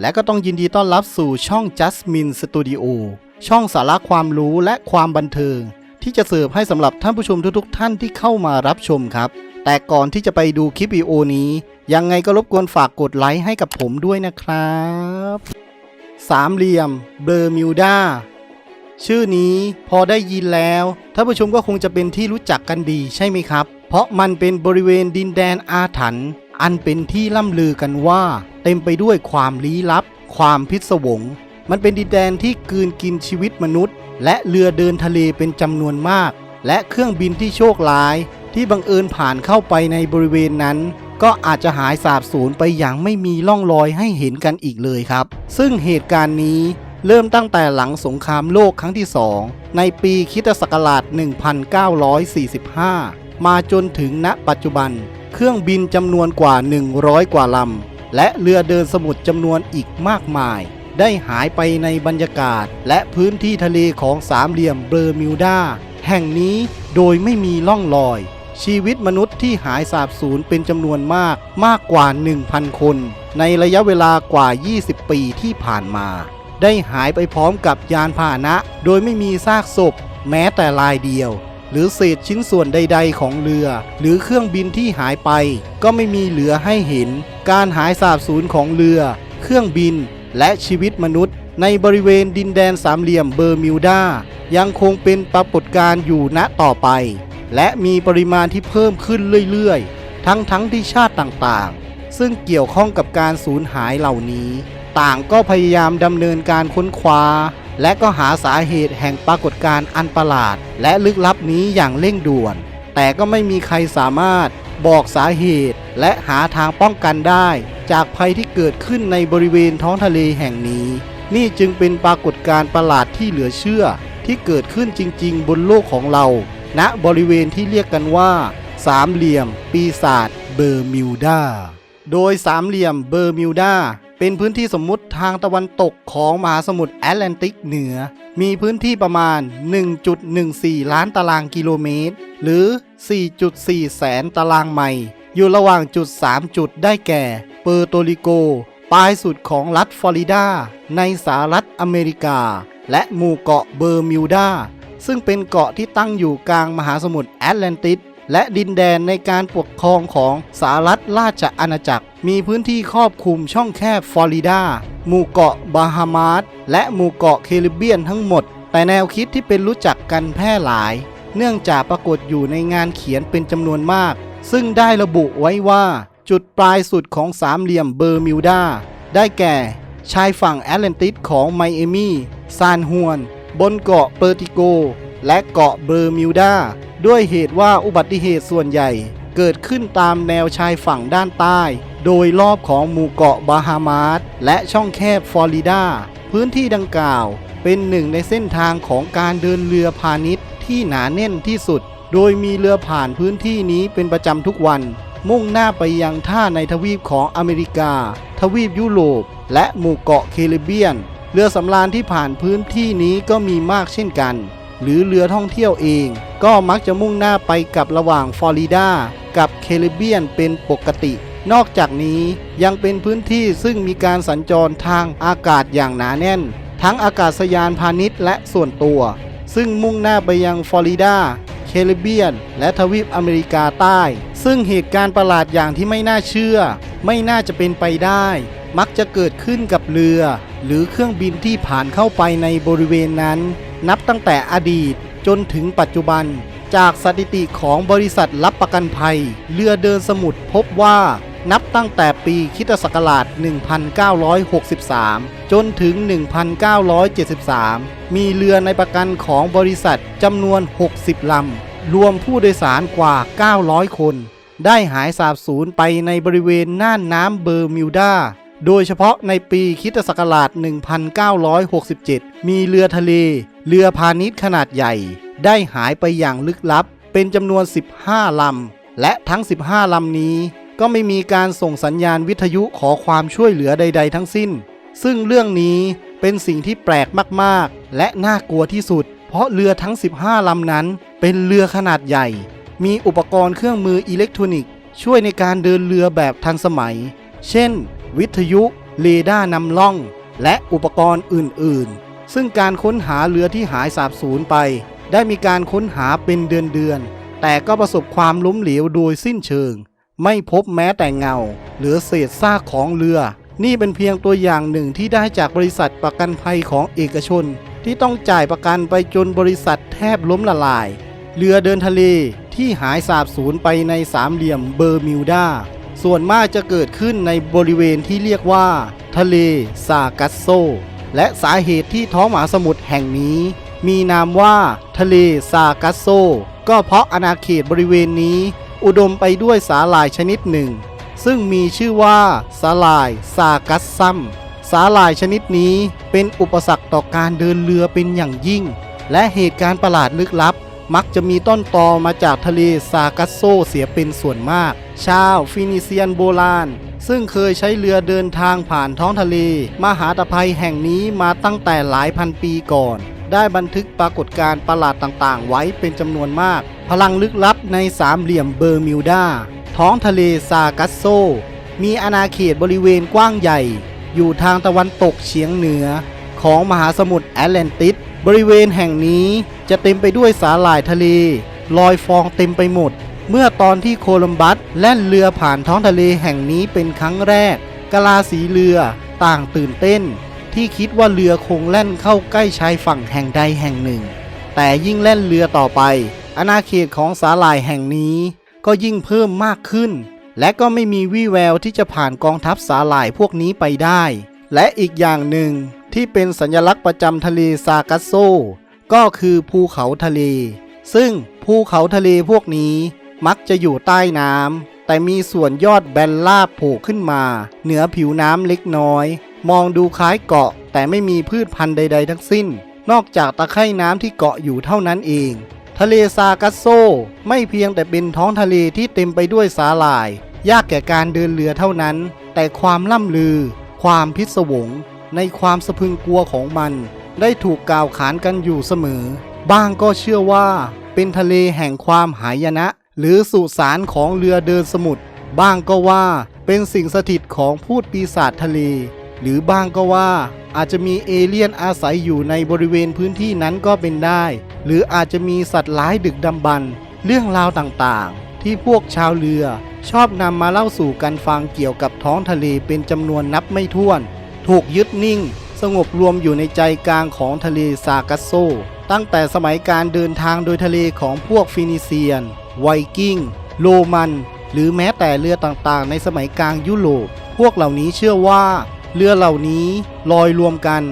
และก็ต้องยินดีต้อนรับสู่ช่อง Jasmine Studio ช่องสาระความรู้และความบันเทิง ที่จะเสิร์ฟให้สำหรับท่านผู้ชมทุกๆ ท่านที่เข้ามารับชมครับ แต่ก่อนที่จะไปดูคลิปวิดีโอนี้ ยังไงก็รบกวนฝากกดไลค์ให้กับผมด้วยนะครับสามเหลี่ยมเบอร์มิวดาชื่อนี้พอได้ยินแล้วท่านผู้ชมก็คงจะเป็นที่รู้จักกันดีใช่ไหมครับ เพราะมันเป็นบริเวณดินแดนอาถรรพ์ อันเป็นที่ล่ำลือกันว่า เต็มไปด้วยความลี้ลับ ความพิศวง มันเป็นดินแดนที่กืนกินชีวิตมนุษย์ และเรือเดินทะเลเป็นจำนวนมาก และเครื่องบินที่โชคร้าย ที่บังเอิญผ่านเข้าไปในบริเวณนั้น ก็อาจจะหายสาบสูญไปอย่างไม่มีร่องรอยให้เห็นกันอีกเลยครับ ซึ่งเหตุการณ์นี้เริ่มตั้งแต่หลังสงครามโลกครั้งที่สองในปีคิตศักราช 1945 มาจนถึงณปัจจุบัน เครื่องบินจำนวนกว่า 100 กว่าลำ และเรือเดินสมุทรจำนวนอีกมากมาย ได้หายไปในบรรยากาศ และพื้นที่ทะเลของสามเหลี่ยมเบอร์มิวดา แห่งนี้โดยไม่มีล่องรอย ชีวิตมนุษย์ที่หายสาบสูญเป็นจำนวนมากมากกว่า 1,000 คน ในระยะเวลากว่า 20 ปีที่ผ่านมา ได้หายไปพร้อมกับยานพาหนะ โดยไม่มีซากศพ แม้แต่ลายเดียว หรือเศษชิ้นส่วนใด ๆ ของเรือ หรือเครื่องบินที่หายไป ก็ไม่มีเหลือให้เห็น การหายสาบสูญของเรือ เครื่องบิน และชีวิตมนุษย์ ในบริเวณดินแดนสามเหลี่ยมเบอร์มิวดายังคงเป็นปรากฏการณ์อยู่ณต่อไป และมีปริมาณที่เพิ่มขึ้นเรื่อยๆ ทั้งๆทที่ชาติต่างๆ ซึ่งเกี่ยวข้องกับการสูญหายเหล่านี้ ต่างก็พยายามดำเนินการค้นคว้า และก็หาสาเหตุแห่งปรากฏการณ์อันประหลาด และลึกลับนี้อย่างเร่งด่วน แต่ก็ไม่มีใครสามารถบอกสาเหตุ และหาทางป้องกันได้ จากภัยที่เกิดขึ้นในบริเวณท้องทะเลแห่งนี้ นี่จึงเป็นปรากฏการณ์ประหลาดที่เหลือเชื่อ ที่เกิดขึ้นจริง ๆ บนโลกของเรา ณบริเวณที่เรียกกันว่า สามเหลี่ยม ปีศาจเบอร์มิวดาโดยสามเหลี่ยมเบอร์มิวดา เป็นพื้นที่สมมุติทางตะวันตกของมหาสมุทรแอตแลนติกเหนือ มีพื้นที่ประมาณ 1.14 ล้านตารางกิโลเมตร หรือ 4.4 แสนตารางไมล์อยู่ระหว่างจุด 3 จุดได้แก่ เปอร์โตริโก ปลายสุดของรัฐฟลอริดา ในสหรัฐอเมริกา และหมู่เกาะเบอร์มิวดา ซึ่งเป็นเกาะที่ตั้งอยู่กลางมหาสมุทรแอตแลนติก และดินแดนในการปกครองของสหรัฐราชอาณาจักร มีพื้นที่ครอบคลุมช่องแคบฟลอริดา หมู่เกาะบาฮามาสและหมู่เกาะแคริบเบียนทั้งหมด แต่แนวคิดที่เป็นรู้จักกันแพร่หลาย เนื่องจากปรากฏอยู่ในงานเขียนเป็นจำนวนมาก ซึ่งได้ระบุไว้ว่า จุดปลายสุดของสามเหลี่ยมเบอร์มิวดา ได้แก่ ชายฝั่งแอตแลนติกของไมเอมีซานฮวน บนเกาะเปอร์ติโก และเกาะเบอร์มิวดา ด้วยเหตุว่าอุบัติเหตุส่วนใหญ่ เกิดขึ้นตามแนวชายฝั่งด้านใต้ โดยรอบของหมู่เกาะบาฮามาสและช่องแคบฟลอริดา พื้นที่ดังกล่าว เป็นหนึ่งในเส้นทางของการเดินเรือพาณิชย์ที่หนาแน่นที่สุด โดยมีเรือผ่านพื้นที่นี้เป็นประจำทุกวัน มุ่งหน้าไปยังท่าในทวีปของอเมริกา ทวีปยุโรป และหมู่เกาะแคริบเบียน เรือสำราญที่ผ่านพื้นที่นี้ก็มีมากเช่นกัน หรือเรือท่องเที่ยวเอง ก็มักจะมุ่งหน้าไปกับระหว่างฟลอริดากับแคริบเบียนเป็นปกติ นอกจากนี้ยังเป็นพื้นที่ซึ่งมีการสัญจรทางอากาศอย่างหนาแน่น ทั้งอากาศยานพาณิชย์และส่วนตัว ซึ่งมุ่งหน้าไปยังฟลอริดาแคริบเบียน และทวีปอเมริกาใต้ ซึ่งเหตุการณ์ประหลาดอย่างที่ไม่น่าเชื่อ ไม่น่าจะเป็นไปได้ มักจะเกิดขึ้นกับเรือ หรือเครื่องบินที่ผ่านเข้าไปในบริเวณนั้น นับตั้งแต่อดีตจนถึงปัจจุบัน จากสถิติของบริษัทรับประกันภัย เรือเดินสมุทรพบว่านับตั้งแต่ปีคิตศักราช 1963 จนถึง 1973 มีเรือในประกันของบริษัทจำนวน 60 ลำ รวมผู้โดยสารกว่า 900 คน ได้หายสาบสูญไปในบริเวณน่านน้ำเบอร์มิวดา โดยเฉพาะในปีคิตศักราช 1967 มีเรือทะเล เรือพาณิชย์ขนาดใหญ่ ได้หายไปอย่างลึกลับ เป็นจำนวน 15 ลำ และทั้ง 15 ลำนี้ ก็ไม่มีการส่งสัญญาณวิทยุขอความช่วยเหลือใด ๆ ทั้งสิ้น ซึ่งเรื่องนี้เป็นสิ่งที่แปลกมากๆ และน่ากลัวที่สุด เพราะเรือทั้ง 15 ลำนั้น เป็นเรือขนาดใหญ่ มีอุปกรณ์เครื่องมืออิเล็กทรอนิกส์ ช่วยในการเดินเรือแบบทันสมัย เช่น วิทยุ เรดาร์นำล่อง และอุปกรณ์อื่น ๆ ซึ่งการค้นหาเรือที่หายสาบสูญไป ได้มีการค้นหาเป็นเดือนๆ แต่ก็ประสบความล้มเหลวโดยสิ้นเชิง ไม่พบแม้แต่เงา หรือเศษซากของเรือ นี่เป็นเพียงตัวอย่างหนึ่งที่ได้จากบริษัทประกันภัยของเอกชน ที่ต้องจ่ายประกันไปจนบริษัทแทบล้มละลาย เรือเดินทะเลที่หายสาบสูญไปในสามเหลี่ยมเบอร์มิวดาส่วนมากจะเกิดขึ้นในบริเวณที่เรียกว่า ทะเลซากัสโซ และสาเหตุที่ท้องมหาสมุทรแห่งนี้ มีนามว่าทะเลซากัสโซ ก็เพราะอาณาเขตบริเวณนี้ อุดมไปด้วยสาหร่ายชนิดหนึ่ง ซึ่งมีชื่อว่าสาหร่ายซากัสซัมสาหร่ายชนิดนี้เป็นอุปสรรคต่อการเดินเรือเป็นอย่างยิ่ง และเหตุการณ์ประหลาดลึกลับ มักจะมีต้นตอมาจากทะเลซากัสโซเสียเป็นส่วนมาก ชาวฟินิเซียนโบราณ ซึ่งเคยใช้เรือเดินทางผ่านท้องทะเล มหาตภัยแห่งนี้มาตั้งแต่หลายพันปีก่อน ได้บันทึกปรากฏการณ์ประหลาดต่างๆ ไว้เป็นจำนวนมาก พลังลึกลับในสามเหลี่ยมเบอร์มิวดา ท้องทะเลซากัสโซ มีอาณาเขตบริเวณกว้างใหญ่ อยู่ทางตะวันตกเฉียงเหนือ ของมหาสมุทรแอตแลนติสบริเวณแห่งนี้ จะเต็มไปด้วยสาหร่ายทะเลลอยฟองเต็มไปหมด เมื่อตอนที่โคลัมบัสแล่นเรือผ่านท้องทะเลแห่งนี้เป็นครั้งแรกกะลาสีเรือต่างตื่นเต้น ที่คิดว่าเรือคงแล่นเข้าใกล้ชายฝั่งแห่งใดแห่งหนึ่ง แต่ยิ่งแล่นเรือต่อไป อาณาเขตของสาหร่ายแห่งนี้ ก็ยิ่งเพิ่มมากขึ้น และก็ไม่มีวี่แววที่จะผ่านกองทัพสาหร่ายพวกนี้ไปได้ และอีกอย่างหนึ่งที่เป็นสัญลักษณ์ประจำทะเลซากัสโซ ก็คือภูเขาทะเล ซึ่งภูเขาทะเลพวกนี้มักจะอยู่ใต้น้ำแต่มีส่วนยอดแบนลาบโผล่ขึ้นมา เหนือผิวน้ำเล็กน้อย มองดูคล้ายเกาะ แต่ไม่มีพืชพันธุ์ใด ๆ ทั้งสิ้น นอกจากตะไคร่น้ำที่เกาะอยู่เท่านั้นเอง ทะเลซากัสโซ ไม่เพียงแต่เป็นท้องทะเลที่เต็มไปด้วยสาหร่าย ยากแก่การเดินเรือเท่านั้น แต่ความล่ำลือ ความพิศวงในความสะพึงกลัวของมัน ได้ถูกกล่าวขานกันอยู่เสมอ บ้างก็เชื่อว่า เป็นทะเลแห่งความหายนะ หรือสุสานของเรือเดินสมุทรบ้างก็ว่าเป็นสิ่งสถิตของพูดปีศาจทะเล หรือบ้างก็ว่าอาจจะมีเอเลี่ยนอาศัยอยู่ในบริเวณพื้นที่นั้นก็เป็นได้ หรืออาจจะมีสัตว์ร้ายดึกดำบรรเรื่องราวต่างๆ ที่พวกชาวเรือชอบนำมาเล่าสู่กันฟังเกี่ยวกับท้องทะเลเป็นจำนวนนับไม่ถ้วน ถูกยึดนิ่ง สงบรวมอยู่ในใจกลางของทะเลซากัสโซ ตั้งแต่สมัยการเดินทางโดยทะเลของพวกฟินิเซียน ไวกิ้ง โรมัน หรือแม้แต่เรือต่างๆ ในสมัยกลางยุโรป พวกเหล่านี้เชื่อว่า เรือเหล่านี้ลอยรวมกัน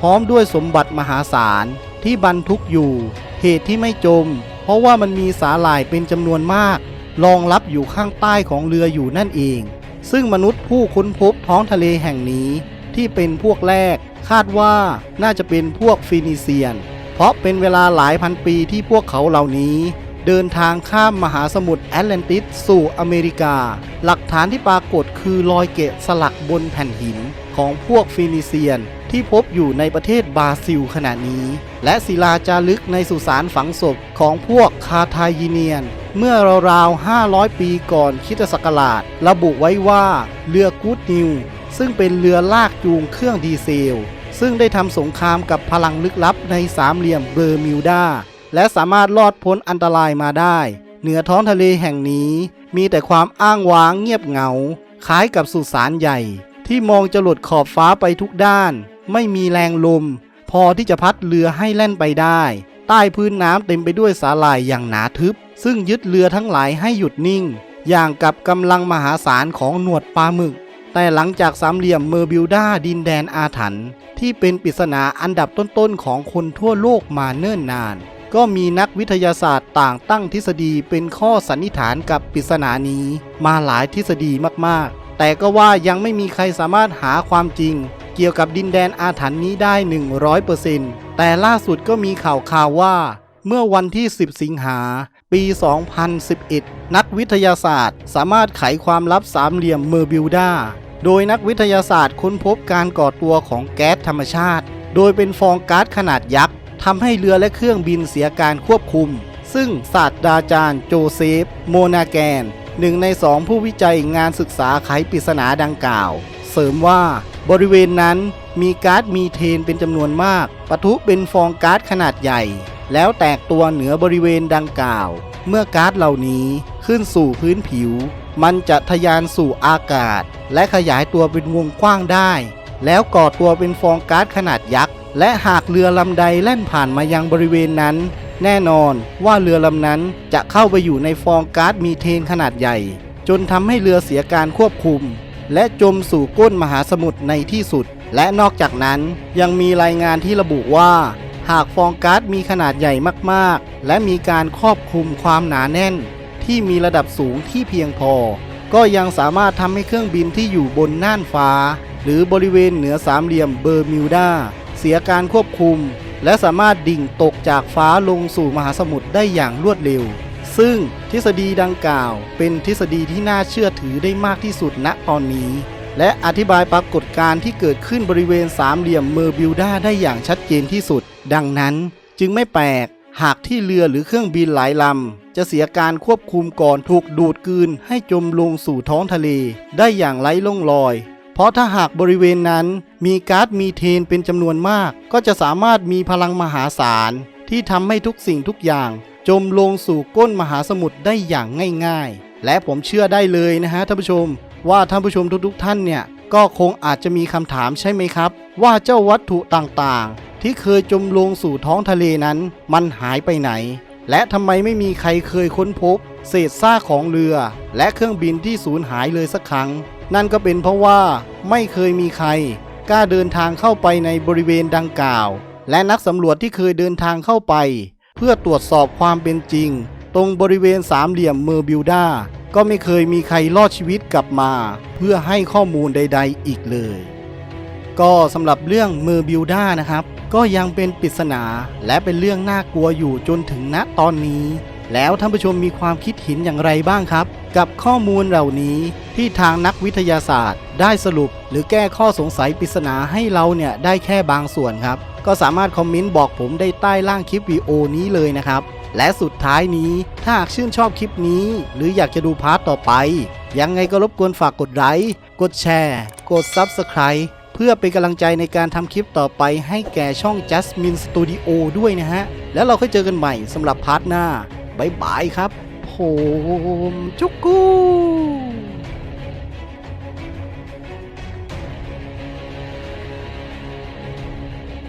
พร้อมด้วยสมบัติมหาศาลที่บรรทุกอยู่ เหตุที่ไม่จม เพราะว่ามันมีสาหร่ายเป็นจำนวนมากรองรับอยู่ข้างใต้ของเรืออยู่นั่นเอง ซึ่งมนุษย์ผู้ค้นพบท้องทะเลแห่งนี้ที่เป็นพวกแรกคาดว่าน่าจะเป็นพวกฟินิเซียน เพราะเป็นเวลาหลายพันปีที่พวกเขาเหล่านี้ เดินทางข้ามมหาสมุทรแอตแลนติสสู่อเมริกา หลักฐานที่ปรากฏคือรอยเกะสลักบนแผ่นหินของพวกฟินิเซียนที่พบอยู่ในประเทศบราซิลขณะนี้ และศิลาจารึกในสุสานฝังศพของพวกคาทายิเนียน เมื่อราวๆ 500 ปีก่อนคริสตศักราช ระบุไว้ว่าเรือกูดนิว ซึ่งเป็นเรือลากจูงเครื่องดีเซล ซึ่งได้ทำสงครามกับพลังลึกลับในสามเหลี่ยมเบอร์มิวดา และสามารถรอดพ้นอันตรายมาได้ เหนือท้องทะเลแห่งนี้ มีแต่ความอ้างว้างเงียบเหงา คล้ายกับสุสานใหญ่ ที่มองจะหลดขอบฟ้าไปทุกด้าน ไม่มีแรงลม พอที่จะพัดเรือให้แล่นไปได้ ใต้พื้นน้ำเต็มไปด้วยสาหร่ายอย่างหนาทึบ ซึ่งยึดเรือทั้งหลายให้หยุดนิ่ง อย่างกับกำลังมหาศาลของหนวดปลาหมึก แต่หลังจากสามเหลี่ยมเมอร์บิวดาดินแดนอาถรรพ์ที่เป็นปริศนาอันดับต้นๆของคนทั่วโลกมาเนิ่นนาน ก็มีนักวิทยาศาสตร์ต่างตั้งทฤษฎีเป็นข้อสันนิษฐานกับปริศนานี้ มาหลายทฤษฎีมากๆ แต่ก็ว่ายังไม่มีใครสามารถหาความจริง เกี่ยวกับดินแดนอาถรรพ์นี้ได้ 100%แต่ล่าสุดก็มีข่าวข่าวว่า เมื่อวันที่ 10 สิงหาปี 2011 นักวิทยาศาสตร์ สามารถไขความลับสามเหลี่ยมเมอร์บิวดา โดยนักวิทยาศาสตร์ค้นพบการก่อตัวของแก๊สธรรมชาติ โดยเป็นฟองก๊าซขนาดยักษ์ทำให้เรือและเครื่องบินเสียการควบคุม ซึ่งศาสตราจารย์โจเซฟ โมนาแกน หนึ่งในสองผู้วิจัยงานศึกษาไขปริศนาดังกล่าว เสริมว่าบริเวณนั้นมีก๊าซมีเทนเป็นจำนวนมาก ปะทุเป็นฟองก๊าซขนาดใหญ่ แล้วแตกตัวเหนือบริเวณดังกล่าว เมื่อก๊าซเหล่านี้ขึ้นสู่พื้นผิว มันจะทะยานสู่อากาศ และขยายตัวเป็นวงกว้างได้ แล้วก่อตัวเป็นฟองก๊าซขนาดยักษ์ และหากเรือลำใดแล่นผ่านมายังบริเวณนั้น แน่นอนว่าเรือลำนั้นจะเข้าไปอยู่ในฟองก๊าซมีเทนขนาดใหญ่ จนทำให้เรือเสียการควบคุม และจมสู่ก้นมหาสมุทรในที่สุด และนอกจากนั้นยังมีรายงานที่ระบุว่าหากฟองก๊าซมีขนาดใหญ่มาก ๆ และมีการครอบคลุมความหนาแน่น ที่มีระดับสูงที่เพียงพอ ก็ยังสามารถทำให้เครื่องบินที่อยู่บนน่านฟ้า หรือบริเวณเหนือสามเหลี่ยมเบอร์มิวดาเสียการควบคุม และสามารถดิ่งตกจากฟ้าลงสู่มหาสมุทรได้อย่างรวดเร็ว ซึ่งทฤษฎีดังกล่าว เป็นทฤษฎีที่น่าเชื่อถือได้มากที่สุดณตอนนี้ และอธิบายปรากฏการณ์ที่เกิดขึ้นบริเวณสามเหลี่ยมเมอร์บิวดาได้อย่างชัดเจนที่สุด ดังนั้นจึงไม่แปลก หากที่เรือหรือเครื่องบินหลายลำ จะเสียการควบคุมก่อนถูกดูดกลืนให้จมลงสู่ท้องทะเล ได้อย่างไร้ล่องรอย เพราะถ้าหากบริเวณนั้นมีก๊าซมีเทนเป็นจำนวนมาก ก็จะสามารถมีพลังมหาศาล ที่ทำให้ทุกสิ่งทุกอย่าง จมลงสู่ก้นมหาสมุทรได้อย่างง่ายๆ และผมเชื่อได้เลยนะฮะท่านผู้ชม ว่าท่านผู้ชมทุกๆ ท่านเนี่ยก็คงอาจจะมีคำถามใช่ไหมครับ ว่าเจ้าวัตถุต่างๆ ที่เคยจมลงสู่ท้องทะเลนั้นมันหายไปไหน และทำไมไม่มีใครเคยค้นพบ เศษซากของเรือ และเครื่องบินที่สูญหายเลยสักครั้ง นั่นก็เป็นเพราะว่าไม่เคยมีใคร กล้าเดินทางเข้าไปในบริเวณดังกล่าว และนักสำรวจที่เคยเดินทางเข้าไป เพื่อตรวจสอบความเป็นจริง ตรงบริเวณสามเหลี่ยมเมอร์บิวดาก็ไม่เคยมีใครรอดชีวิตกลับมา เพื่อให้ข้อมูลใด ๆ อีกเลย ก็สำหรับเรื่องเมอร์บิวดานะครับ ก็ยังเป็นปริศนาและเป็นเรื่องน่ากลัวอยู่จนถึงณตอนนี้ แล้วท่านผู้ชมมีความคิดเห็นอย่างไรบ้างครับ กับข้อมูลเหล่านี้ที่ทางนักวิทยาศาสตร์ ได้สรุป หรือแก้ข้อสงสัยปริศนาให้เราเนี่ยได้แค่บางส่วนครับ ก็สามารถคอมเมนต์บอกผมได้ใต้ล่างคลิปวิดีโอนี้เลยนะครับและสุดท้ายนี้ถ้าหากชื่นชอบคลิปนี้ หรืออยากจะดูพาร์ทต่อไป ยังไงก็รบกวนฝากกดไลค์กดแชร์ กด Subscribe พื่อเป็นกำลังใจในการทำคลิปต่อไปให้แก่ช่อง Jasmine Studio ด้วยนะฮะ แล้วเราค่อยเจอกันใหม่สำหรับพาร์ทหน้า บ๊ายบายครับ ผม จุกกู